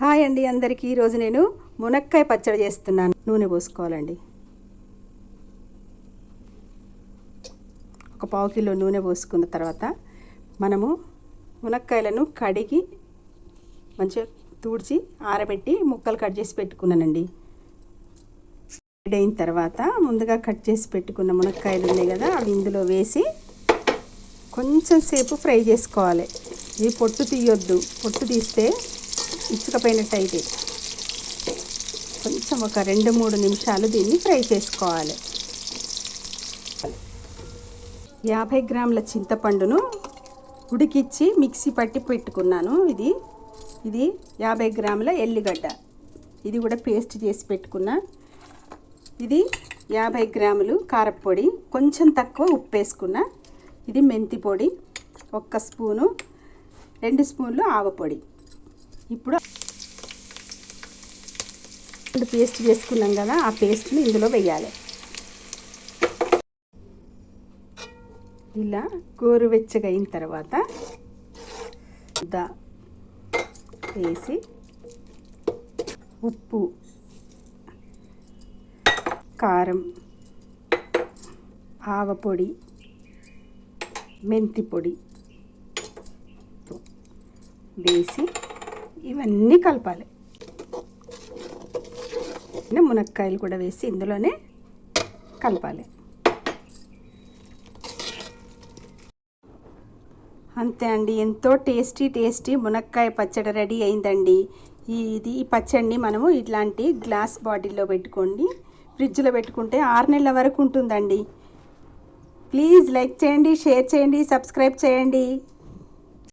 Hi అండి అందరికీ. ఈరోజు నేను మునక్కాయ పచ్చడి చేస్తున్నాను. నూనె పోసుకోవాలండి. ఒక పావు కిలో నూనె పోసుకున్న తర్వాత మనము మునక్కాయలను కడిగి మంచిగా తుడిచి ఆరబెట్టి ముక్కలు కట్ చేసి పెట్టుకున్నానండి. అయిన తర్వాత ముందుగా కట్ చేసి పెట్టుకున్న మునక్కాయలు ఉన్నాయి కదా అవి ఇందులో వేసి కొంచెం సేపు ఫ్రై చేసుకోవాలి. ఇవి పొట్టు తీయొద్దు. పొట్టు తీస్తే ఇసుకపోయినట్టయితే కొంచెం ఒక రెండు మూడు నిమిషాలు దీన్ని ఫ్రై చేసుకోవాలి. యాభై గ్రాముల చింతపండును ఉడికిచ్చి మిక్సీ పట్టి పెట్టుకున్నాను. ఇది ఇది యాభై గ్రాముల ఎల్లిగడ్డ. ఇది కూడా పేస్ట్ చేసి పెట్టుకున్నా. ఇది యాభై గ్రాములు కారపొడి. కొంచెం తక్కువ ఉప్పు వేసుకున్నా. ఇది మెంతి పొడి ఒక్క స్పూను రెండు స్పూన్లు ఆవపొడి ఇప్పుడు పేస్ట్ చేసుకున్నాం కదా ఆ పేస్ట్ని ఇందులో వేయాలి. ఇలా గోరువెచ్చగా అయిన తర్వాత దా వేసి ఉప్పు కారం ఆవపొడి మెంతి పొడి వేసి ఇవన్నీ కలపాలి. మునక్కాయలు కూడా వేసి ఇందులోనే కలపాలి. అంతే అండి. ఎంతో టేస్టీ టేస్టీ మునక్కాయ పచ్చడి రెడీ అయిందండి. ఇది ఈ పచ్చడిని మనము ఇట్లాంటి గ్లాస్ బాటిల్లో పెట్టుకోండి. ఫ్రిడ్జ్లో పెట్టుకుంటే ఆరు నెలల వరకు ఉంటుందండి. ప్లీజ్ లైక్ చేయండి షేర్ చేయండి సబ్స్క్రైబ్ చేయండి.